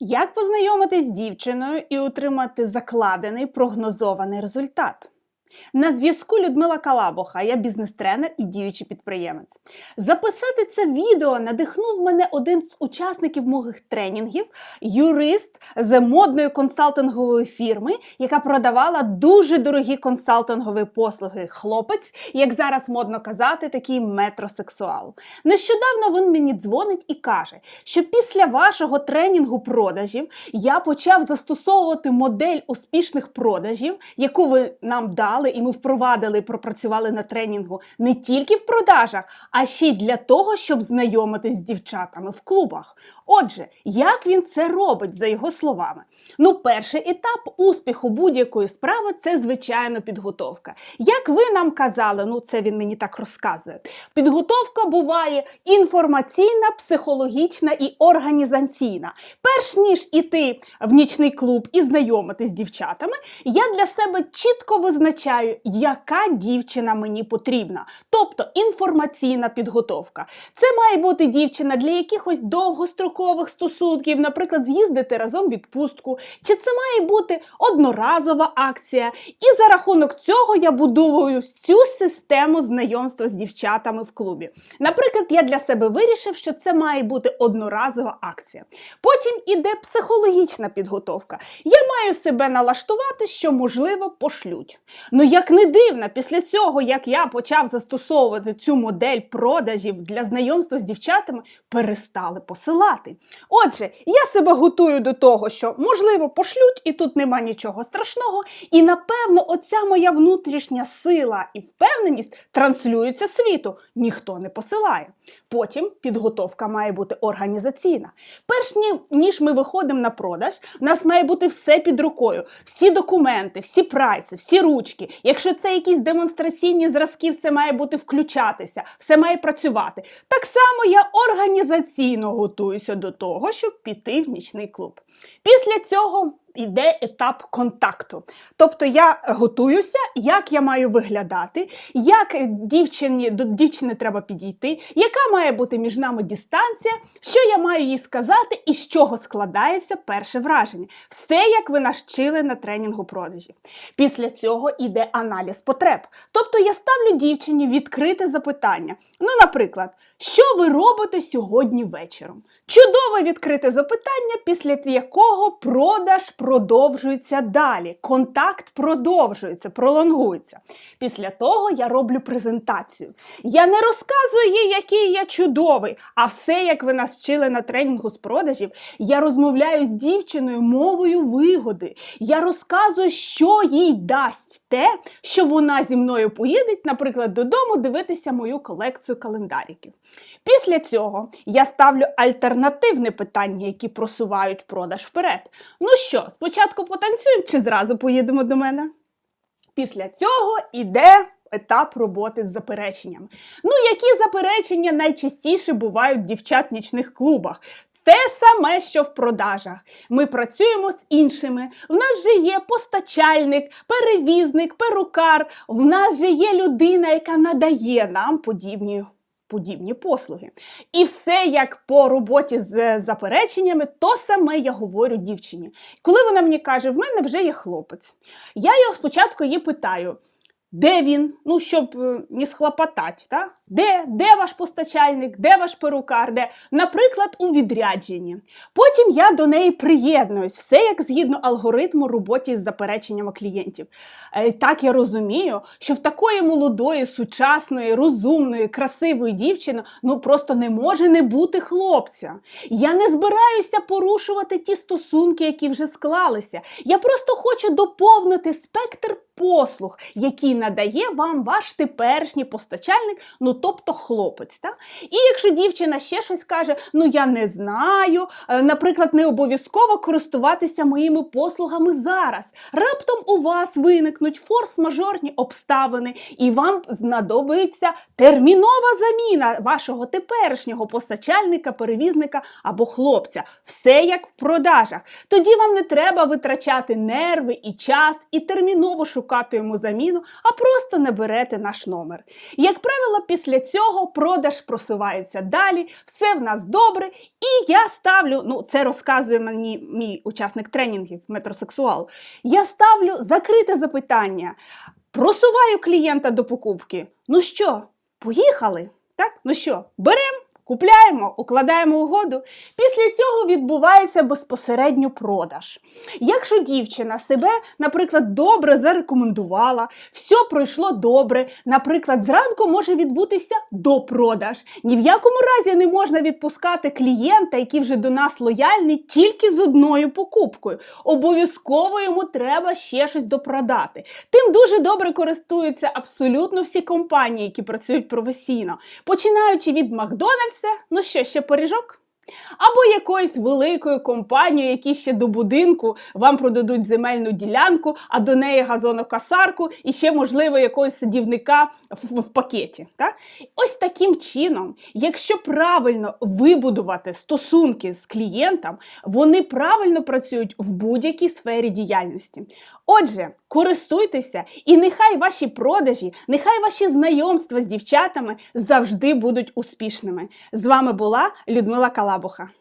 Як познайомитись з дівчиною і отримати закладений прогнозований результат? На зв'язку Людмила Калабоха, я бізнес-тренер і діючий підприємець. Записати це відео надихнув мене один з учасників моїх тренінгів, юрист з модної консалтингової фірми, яка продавала дуже дорогі консалтингові послуги. Хлопець, як зараз модно казати, такий метросексуал. Нещодавно він мені дзвонить і каже, що після вашого тренінгу продажів я почав застосовувати модель успішних продажів, яку ви нам дали, і ми впровадили, пропрацювали на тренінгу не тільки в продажах, а ще й для того, щоб знайомитись з дівчатами в клубах. Отже, як він це робить, за його словами? Ну, перший етап успіху будь-якої справи це звичайно підготовка. Як ви нам казали, ну це він мені так розказує. Підготовка буває інформаційна, психологічна і організаційна. Перш ніж іти в нічний клуб і знайомитись з дівчатами, я для себе чітко визначаю, яка дівчина мені потрібна. Тобто інформаційна підготовка. Це має бути дівчина для якихось довгострокових стосунків, наприклад, з'їздити разом в відпустку. Чи це має бути одноразова акція? І за рахунок цього я будую всю систему знайомства з дівчатами в клубі. Наприклад, я для себе вирішив, що це має бути одноразова акція. Потім іде психологічна підготовка. Я маю себе налаштувати, що можливо пошлють. Ну як не дивно, після цього, як я почав застосовувати цю модель продажів для знайомства з дівчатами, перестали посилати. Отже, я себе готую до того, що можливо пошлють, і тут нема нічого страшного. І напевно, оця моя внутрішня сила і впевненість транслюється світу. Ніхто не посилає. Потім підготовка має бути організаційна. Перш ні- ніж ми виходимо на продаж, у нас має бути все під рукою, всі документи, всі прайси, всі ручки. Якщо це якісь демонстраційні зразки, все має бути включатися, все має працювати. Так само я організаційно готуюся до того, щоб піти в нічний клуб. Після цього йде етап контакту. Тобто я готуюся, як я маю виглядати, як дівчині, до дівчини треба підійти, яка має бути між нами дистанція, що я маю їй сказати і з чого складається перше враження. Все, як ви нас вчили на тренінгу продажів. Після цього йде аналіз потреб. Тобто я ставлю дівчині відкрите запитання. Ну, наприклад, що ви робите сьогодні вечором? Чудове відкрите запитання, після якого продаж продовжується далі. Контакт продовжується, пролонгується. Після того я роблю презентацію. Я не розказую їй, який я чудовий, а все, як ви нас вчили на тренінгу з продажів, я розмовляю з дівчиною мовою вигоди. Я розказую, що їй дасть те, що вона зі мною поїде, наприклад, додому дивитися мою колекцію календариків. Після цього я ставлю альтернативне питання, які просувають продаж вперед. Ну що, спочатку потанцюємо чи зразу поїдемо до мене? Після цього іде етап роботи з запереченнями. Ну, які заперечення найчастіше бувають в дівчат в нічних клубах? Те саме, що в продажах. Ми працюємо з іншими. В нас же є постачальник, перевізник, перукар. В нас же є людина, яка надає нам подібні. Подібні послуги. І все як по роботі з запереченнями, то саме я говорю дівчині. Коли вона мені каже, в мене вже є хлопець, я його спочатку її питаю, де він? Ну, щоб е, не схлопотати, та? Де, де ваш постачальник, де ваш перукар, де, наприклад, у відрядженні. Потім я до неї приєднуюсь, все як згідно алгоритму роботи з запереченнями клієнтів. Е, Так я розумію, що в такої молодої, сучасної, розумної, красивої дівчини ну просто не може не бути хлопця. Я не збираюся порушувати ті стосунки, які вже склалися. Я просто хочу доповнити спектр послуг, які надає вам ваш теперішній постачальник, ну тобто хлопець. Та? І якщо дівчина ще щось каже, ну я не знаю, е, наприклад, не обов'язково користуватися моїми послугами зараз. Раптом у вас виникнуть форс-мажорні обставини, і вам знадобиться термінова заміна вашого теперішнього постачальника, перевізника або хлопця. Все як в продажах. Тоді вам не треба витрачати нерви і час, і терміново шукати йому заміну, а просто не берете наш номер. Як правило, після цього продаж просувається далі, все в нас добре, і я ставлю, ну це розказує мені мій учасник тренінгів, метросексуал. Я ставлю закрите запитання. Просуваю клієнта до покупки. Ну що, поїхали? Так? Ну що, беремо? Купляємо, укладаємо угоду. Після цього відбувається безпосередньо продаж. Якщо дівчина себе, наприклад, добре зарекомендувала, все пройшло добре, наприклад, зранку може відбутися допродаж. Ні в якому разі не можна відпускати клієнта, який вже до нас лояльний, тільки з одною покупкою. Обов'язково йому треба ще щось допродати. Тим дуже добре користуються абсолютно всі компанії, які працюють професійно, починаючи від Макдональдса, ну що, ще поріжок? Або якоюсь великою компанією, які ще до будинку вам продадуть земельну ділянку, а до неї газонокосарку і ще, можливо, якогось садівника в, в пакеті. Так? Ось таким чином, якщо правильно вибудувати стосунки з клієнтом, вони правильно працюють в будь-якій сфері діяльності. Отже, користуйтеся, і нехай ваші продажі, нехай ваші знайомства з дівчатами завжди будуть успішними. З вами була Людмила Apoja.